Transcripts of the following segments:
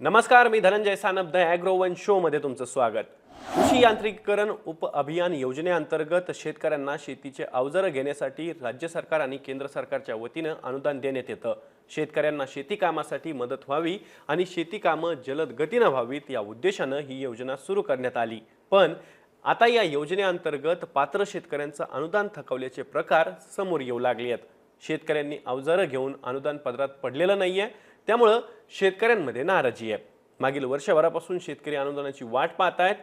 नमस्कार मी धनंजय सानप द ॲग्रोवन शोमध्ये तुमचं स्वागत. कृषी यांत्रिकीकरण उप अभियान योजनेअंतर्गत शेतकऱ्यांना शेतीचे अवजारं घेण्यासाठी राज्य सरकार आणि केंद्र सरकारच्या वतीनं अनुदान देण्यात येतं. शेतकऱ्यांना शेती कामासाठी मदत व्हावी आणि शेती कामं जलद गतीनं व्हावीत या उद्देशानं ही योजना सुरू करण्यात आली. पण आता या योजनेअंतर्गत पात्र शेतकऱ्यांचं अनुदान थकवल्याचे प्रकार समोर येऊ लागले आहेत शेतकऱ्यांनी अवजारं घेऊन अनुदान पदरात पडलेलं नाही आहे त्यामुळं शेतकऱ्यांमध्ये नाराजी आहे. मागील वर्षभरापासून शेतकरी अनुदानाची वाट पाहत आहेत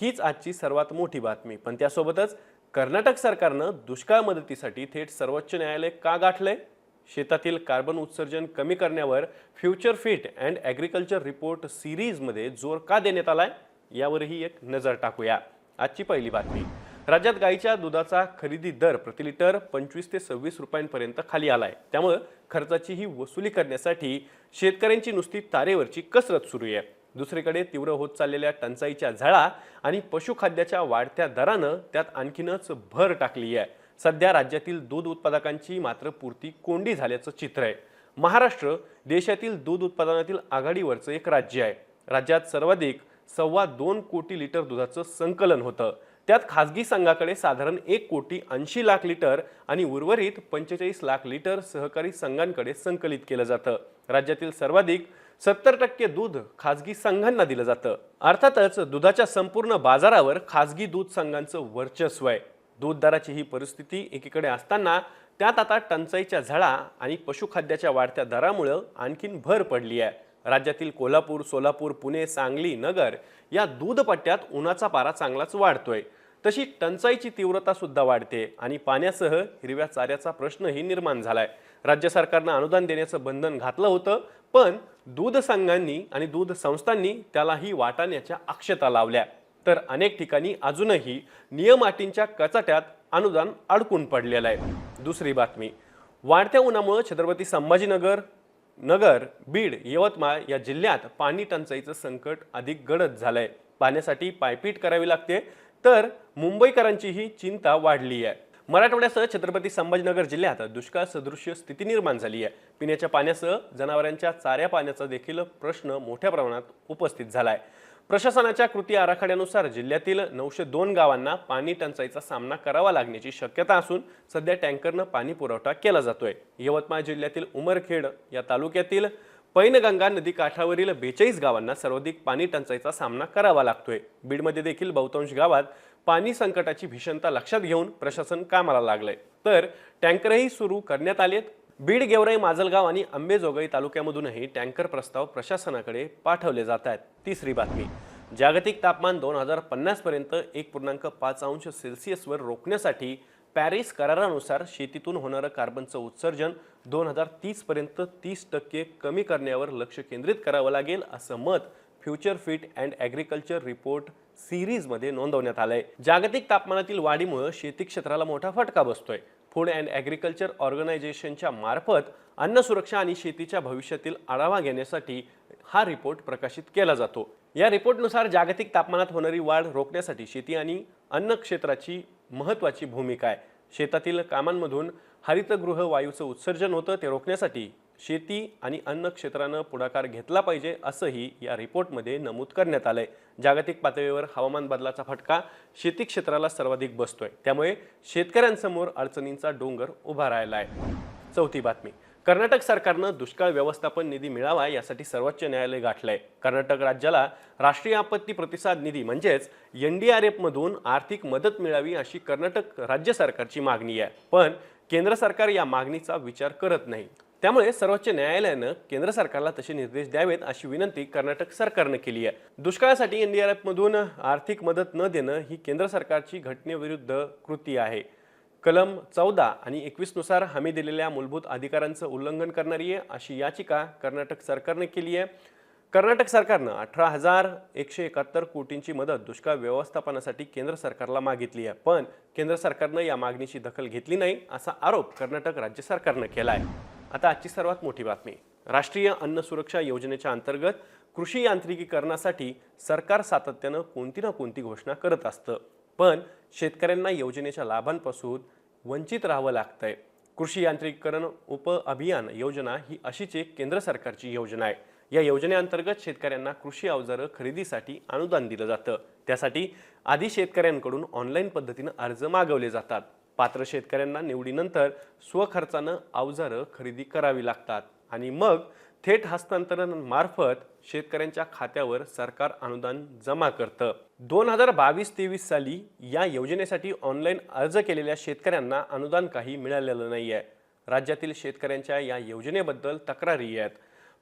हीच आजची सर्वात मोठी बातमी. पण त्यासोबतच कर्नाटक सरकारनं दुष्काळ मदतीसाठी थेट सर्वोच्च न्यायालय का गाठलंय? शेतातील कार्बन उत्सर्जन कमी करण्यावर future fit and agriculture report सिरीजमध्ये जोर का देण्यात आलाय? यावरही एक नजर टाकूया. आजची पहिली बातमी. राज्यात गाईच्या दुधाचा खरेदी दर प्रति लिटर पंचवीस ते सव्वीस रुपयांपर्यंत खाली आला आहे त्यामुळं खर्चाची ही वसुली करण्यासाठी शेतकऱ्यांची नुसती तारेवरची कसरत सुरू आहे. दुसरीकडे तीव्र होत चाललेल्या टंचाईच्या झळा आणि पशुखाद्याच्या वाढत्या दरानं त्यात आणखीनच भर टाकली आहे. सध्या राज्यातील दूध उत्पादकांची मात्र पूर्ती कोंडी झाल्याचं चित्र आहे. महाराष्ट्र देशातील दूध उत्पादनातील आघाडीवरचं एक राज्य आहे. राज्यात सर्वाधिक सव्वा दोन कोटी लिटर दुधाचं संकलन होतं. त्यात खासगी संघाकडे साधारण एक कोटी ऐंशी लाख लिटर आणि उर्वरित पंचेचाळीस लाख लिटर सहकारी संघांकडे संकलित केलं जातं. राज्यातील सर्वाधिक सत्तर टक्के दूध खासगी संघांना दिलं जातं. अर्थातच दुधाच्या संपूर्ण बाजारावर खासगी दूध संघांचं वर्चस्व आहे. दूध दराची ही परिस्थिती एकीकडे असताना त्यात आता टंचाईच्या झळा आणि पशुखाद्याच्या वाढत्या दरामुळं आणखीन भर पडली आहे. राज्यातील कोल्हापूर सोलापूर पुणे सांगली नगर या दूध पट्ट्यात उन्हाचा पारा चांगलाच वाढतोय. तशी टंचाईची तीव्रता सुद्धा वाढते आणि पाण्यासह हिरव्या चाऱ्याचा प्रश्नही निर्माण झालाय. राज्य सरकारनं अनुदान देण्याचं बंधन घातलं होतं पण दूध संघांनी आणि दूध संस्थांनी त्यालाही वाटाण्याच्या अक्षता लावल्या. तर अनेक ठिकाणी अजूनही नियम अटींच्या कचाट्यात अनुदान अडकून पडलेलं आहे. दुसरी बातमी. वाढत्या उन्हामुळे छत्रपती संभाजीनगर नगर बीड यवतमाळ या जिल्ह्यात पाणी टंचाईचं संकट अधिक गडद झालंय. पाण्यासाठी पायपीट करावी लागते तर मुंबईकरांचीही चिंता वाढली आहे मराठवाड्यासह छत्रपती संभाजीनगर जिल्ह्यात दुष्काळ सदृश्य स्थिती निर्माण झाली आहे पिण्याच्या पाण्यासह जनावरांच्या चाऱ्या पाण्याचा देखील प्रश्न मोठ्या प्रमाणात उपस्थित झाला आहे प्रशासनाच्या कृती आराखड्यानुसार जिल्ह्यातील नऊशे दोन गावांना पाणी टंचाईचा सामना करावा लागण्याची शक्यता असून सध्या टँकरनं पाणी पुरवठा केला जातोय. यवतमाळ जिल्ह्यातील उमरखेड या तालुक्यातील पैनगंगा नदी काठावरील बेचाळीस गावांना सर्वाधिक पाणी टंचाईचा सामना करावा लागतोय. बीडमध्ये देखील बहुतांश गावात पाणी संकटाची भीषणता लक्षात घेऊन प्रशासन कामाला लागलंय. तर टँकरही सुरू करण्यात आलेत. बीड गेवराई माजलगाव आणि आंबेजोगाई तालुक्यामधूनही टँकर प्रस्ताव प्रशासनाकडे पाठवले जात आहेत. तिसरी बातमी. जागतिक तापमान दोन हजार पन्नासपर्यंत एक पूर्णांक पाच अंश सेल्सिअसवर रोखण्यासाठी पॅरिस करारानुसार शेतीतून होणारं कार्बनचं उत्सर्जन दोन हजार तीसपर्यंत तीस टक्के कमी करण्यावर लक्ष केंद्रित करावं लागेल असं मत future fit and agriculture report सिरीजमध्ये नोंदवण्यात आलंय. जागतिक तापमानातील वाढीमुळे शेती क्षेत्राला मोठा फटका बसतोय. फूड अँड ॲग्रिकल्चर ऑर्गनायझेशनच्या मार्फत अन्न सुरक्षा आणि शेतीच्या भविष्यातील आढावा घेण्यासाठी हा रिपोर्ट प्रकाशित केला जातो. या रिपोर्टनुसार जागतिक तापमानात होणारी वाढ रोखण्यासाठी शेती आणि अन्न क्षेत्राची महत्त्वाची भूमिका आहे. शेतातील कामांमधून हरितगृह वायूचं उत्सर्जन होतं ते रोखण्यासाठी शेती आणि अन्न क्षेत्रानं पुढाकार घेतला पाहिजे असंही या रिपोर्टमध्ये नमूद करण्यात आलं आहे जागतिक पातळीवर हवामान बदलाचा फटका शेती क्षेत्राला सर्वाधिक बसतोय. त्यामुळे शेतकऱ्यांसमोर अडचणींचा डोंगर उभा राहिला आहे चौथी बातमी. कर्नाटक सरकारनं दुष्काळ व्यवस्थापन निधी मिळावा यासाठी सर्वोच्च न्यायालय गाठलंय. कर्नाटक राज्याला राष्ट्रीय आपत्ती प्रतिसाद निधी म्हणजेच एन डी आर एफमधून आर्थिक मदत मिळावी अशी कर्नाटक राज्य सरकारची मागणी आहे. पण केंद्र सरकार या मागणीचा विचार करत नाही. त्यामुळे सर्वोच्च न्यायालयानं केंद्र सरकारला तसे निर्देश द्यावेत अशी विनंती कर्नाटक सरकारनं केली आहे. दुष्काळासाठी एन डी आर एफमधून आर्थिक मदत न देणं ही केंद्र सरकारची घटनेविरुद्ध कृती आहे. कलम चौदा आणि एकवीसनुसार हमी दिलेल्या मूलभूत अधिकारांचं उल्लंघन करणारी आहे अशी याचिका कर्नाटक सरकारने केली आहे. कर्नाटक सरकारनं अठरा हजार एकशे एकाहत्तर कोटींची मदत दुष्काळ व्यवस्थापनासाठी केंद्र सरकारला मागितली आहे. पण केंद्र सरकारनं या मागणीची दखल घेतली नाही असा आरोप कर्नाटक राज्य सरकारनं केला आहे आता आजची सर्वात मोठी बातमी. राष्ट्रीय अन्न सुरक्षा योजनेच्या अंतर्गत कृषी यांत्रिकीकरणासाठी सरकार सातत्यानं कोणती ना कोणती घोषणा करत असतं. पण शेतकऱ्यांना योजनेच्या लाभांपासून वंचित राहावं लागतंय. कृषी यांत्रिकीकरण उप अभियान योजना ही अशीच एक केंद्र सरकारची योजना आहे. या योजनेअंतर्गत शेतकऱ्यांना कृषी अवजारं खरेदीसाठी अनुदान दिलं जातं. त्यासाठी आधी शेतकऱ्यांकडून ऑनलाईन पद्धतीनं अर्ज मागवले जातात. पात्र शेतकऱ्यांना निवडीनंतर स्वखर्चानं अवजारं खरेदी करावी लागतात. आणि मग थेट हस्तांतरणमार्फत शेतकऱ्यांच्या खात्यावर सरकार अनुदान जमा करतं. दोन हजार बावीस तेवीस साली या योजनेसाठी ऑनलाईन अर्ज केलेल्या शेतकऱ्यांना अनुदान काही मिळालेलं नाही आहे राज्यातील शेतकऱ्यांच्या या योजनेबद्दल तक्रारी आहेत.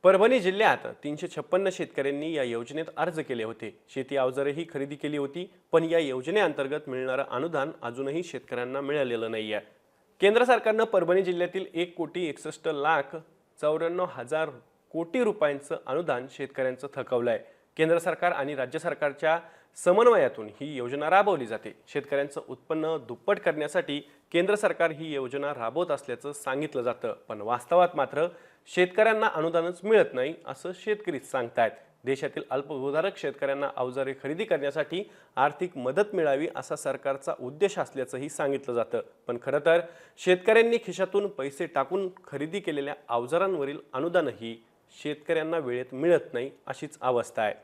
परभणी जिल्ह्यात तीनशे छप्पन्न शेतकऱ्यांनी या योजनेत अर्ज केले होते. शेती अवजारेही खरेदी केली होती पण या योजनेअंतर्गत मिळणारं अनुदान अजूनही शेतकऱ्यांना मिळालेलं नाही आहे केंद्र सरकारनं परभणी जिल्ह्यातील एक कोटी एकसष्ट लाख चौऱ्याण्णव हजार कोटी रुपयांचं अनुदान शेतकऱ्यांचं थकवलं आहे केंद्र सरकार आणि राज्य सरकारच्या समन्वयातून ही योजना राबवली जाते. शेतकऱ्यांचं उत्पन्न दुप्पट करण्यासाठी केंद्र सरकार ही योजना राबवत असल्याचं सांगितलं जातं. पण वास्तवात मात्र शेतकऱ्यांना अनुदानच मिळत नाही असं शेतकरीच सांगतायत. देशातील अल्पभूधारक शेतकऱ्यांना अवजारे खरेदी करण्यासाठी आर्थिक मदत मिळावी असा सरकारचा उद्देश असल्याचंही सांगितलं जातं. पण खरं तर शेतकऱ्यांनी खिशातून पैसे टाकून खरेदी केलेल्या अवजारांवरील अनुदानही शेतकऱ्यांना वेळेत मिळत नाही अशीच अवस्था आहे.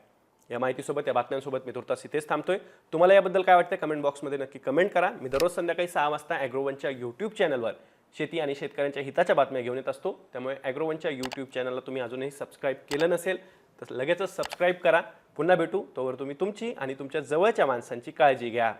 या माहितीसोबत या बातम्यांसोबत मी तुर्तास इथेच थांबतोय. तुम्हाला याबद्दल काय वाटतं कमेंट बॉक्समध्ये नक्की कमेंट करा. मी दररोज संध्याकाळी सहा वाजता ॲग्रोवनच्या यूट्यूब चॅनलवर शेती आणि शेतकऱ्यांच्या हिताच्या बातम्या घेऊन येत असतो. त्यामुळे ॲग्रोवनच्या यूट्यूब चॅनलला तुम्ही अजूनही सबस्क्राईब केलं नसेल तर लगेचच सबस्क्राईब करा. पुन्हा भेटू. तोवर तुम्ही तुमची आणि तुमच्या जवळच्या माणसांची काळजी घ्या.